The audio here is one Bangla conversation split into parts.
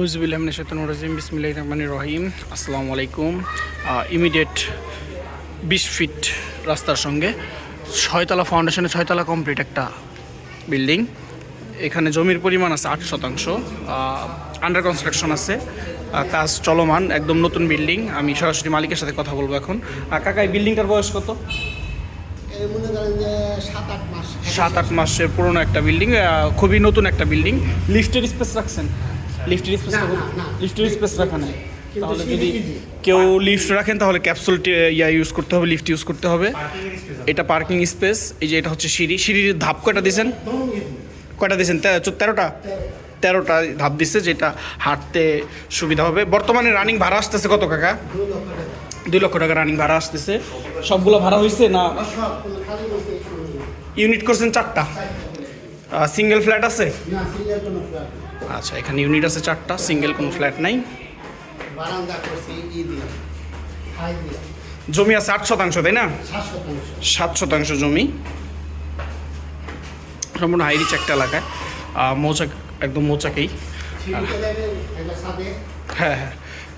আউজবিল্লাহিম বিসমিল্লাহ রহমান রহিম। আসসালামু আলাইকুম। ইমিডিয়েট বিশ ফিট রাস্তার সঙ্গে ছয়তলা ফাউন্ডেশনে ছয়তলা কমপ্লিট একটা বিল্ডিং। এখানে জমির পরিমাণ আছে আট শতাংশ। আন্ডার কনস্ট্রাকশন আছে। কাজ চলমান একদম নতুন বিল্ডিং। আমি সরাসরি মালিকের সাথে কথা বলব এখন। আর কাকা এই বিল্ডিংটার বয়স কত? সাত আট মাসের পুরনো একটা বিল্ডিং খুবই নতুন একটা বিল্ডিং। লিফটের স্পেস রাখছেন? লিফটের স্পেস। লিফটের স্পেস রাখা নেই। তাহলে যদি কেউ লিফট রাখেন তাহলে ক্যাপসুল ইয়া ইউজ করতে হবে লিফট ইউজ করতে হবে। এটা পার্কিং স্পেস এই যে এটা হচ্ছে সিঁড়ি। সিঁড়ির ধাপ কয়টা দিয়েছেন? কয়টা দিয়েছেন? তেরোটা? তেরোটা ধাপ দিচ্ছে যেটা হাঁটতে সুবিধা হবে। বর্তমানে রানিং ভাড়া আসতেছে কত কাকা? দুই লক্ষ টাকা। দুই লক্ষ টাকা রানিং ভাড়া আসতেছে। সবগুলো ভাড়া হয়েছে না ইউনিট করছেন চারটা? সিঙ্গেল ফ্ল্যাট আছে? আচ্ছা এখানে ইউনিট আছে চারটা সিঙ্গেল কোনো ফ্ল্যাট নাই। জমি আছে আট শতাংশ তাই না? সাত শতাংশ। জমি। সম্পূর্ণ হাইরিচ একটা এলাকায়। মৌচাক একদম মৌচাকেই। হ্যাঁ হ্যাঁ।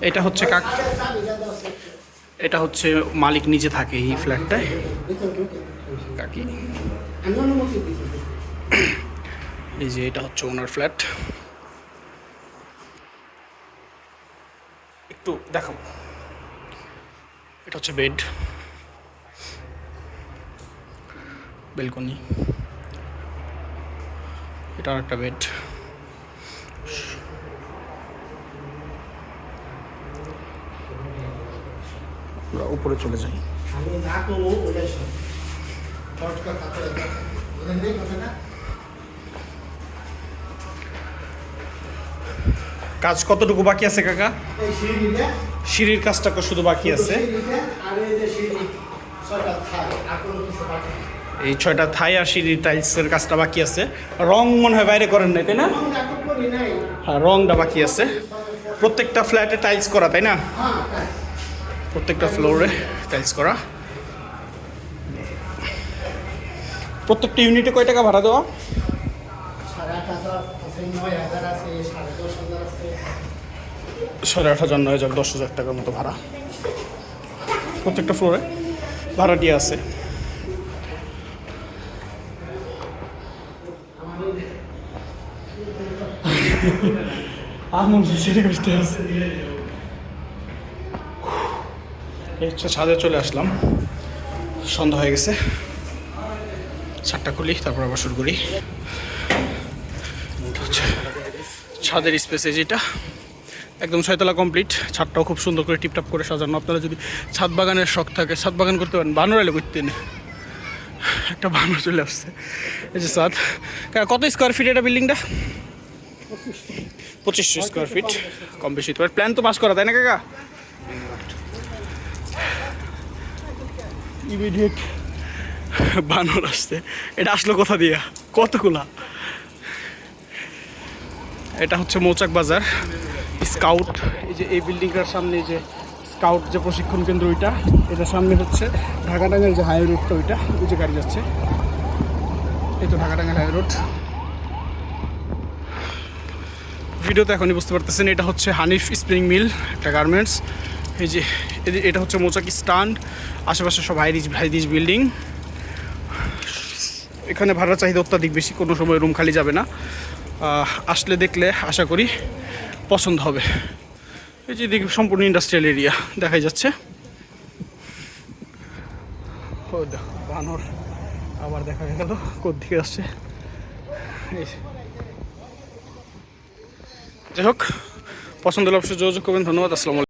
এটা হচ্ছে কাক। এটা হচ্ছে মালিক নিজে থাকে এই ফ্ল্যাটটায় কাকি। এই যে এটা হচ্ছে ওনার ফ্ল্যাট একটু দেখাবো। এটা হচ্ছে বেড। বেলকনি। এটা আর একটা বেড। আমরা উপরে চলে যাই। আমি যা করব ওটাই সব কাজ কতটুকু বাকি আছে কাকা? সিঁড়ির কাজটা শুধু বাকি আছে? এই ছয়টা থাই আর সিঁড়ির টাইলসের কাজটা বাকি আছে। রং মনে হয় বাইরে করেন নাই তাই না? হ্যাঁ রংটা বাকি আছে। প্রত্যেকটা ফ্ল্যাটে টাইলস করা তাই না? হ্যাঁ প্রত্যেকটা ফ্লোরে টাইলস করা। প্রত্যেকটা ইউনিটে কয় টাকা ভাড়া দেওয়া সাড়ে আট হাজার আছে নয় হাজার আছে সাড়ে দশ হাজার আছে সাড়ে আট হাজার, নয় হাজার, দশ হাজার টাকার মতো ভাড়া। প্রত্যেকটা ফ্লোরে ভাড়াটি আছে। আছে ছাদে চলে আসলাম। সন্ধ্যা হয়ে গেছে। ছাদটা খুলি, তারপর আবার শুরু করি। ছাদের স্পেসে যেটা। একদম ছয়তলা কমপ্লিট ছাদটাও খুব সুন্দর করে টিপটাপ করে সাজানো। আপনারা যদি ছাদ বাগানের শখ থাকে, ছাদ বাগান করতে পারেন। বানর এলে করতে একটা বানর চলে আসছে। এই যে ছাদ। কত স্কোয়ার ফিট এটা বিল্ডিংটা পঁচিশশো স্কোয়ার ফিট কম বেশি তোমার প্ল্যান তো পাস করা, তাই না কাকা? ইমিডিয়েট বানর আসছে। এটা আসলো কোথা দিয়া। কতগুলা? এটা হচ্ছে মৌচাক বাজার। স্কাউট, এই যে এই বিল্ডিংটার সামনে যে স্কাউট যে প্রশিক্ষণ কেন্দ্র ওইটা এটার সামনে হচ্ছে ঢাকাটাঙ্গার যে হাই রোডটা ওইটা, ওই যে গাড়ি যাচ্ছে। এই তো ঢাকাটাঙ্গার হাই রোড। ভিডিওতে এখনই বুঝতে পারতেছেন, এটা হচ্ছে হানিফ স্প্রিং মিল একটা গার্মেন্টস। এই যে এটা হচ্ছে মৌচাক স্ট্যান্ড, আশেপাশে সব হাইরিজ হাইরিচ বিল্ডিং এখানে ভাড়া চাহিদা অত্যাধিক বেশি, কোনো সময় রুম খালি যাবে না। আসলে দেখলে আশা করি পছন্দ হবে। এই যে দিকে সম্পূর্ণ ইন্ডাস্ট্রিয়াল এরিয়া দেখাই যাচ্ছে। দেখো, বানর আবার দেখা গেল কোথেকে আসছে। যাই হোক পছন্দ হলে অবশ্যই যোগাযোগ করবেন, ধন্যবাদ, আসসালামু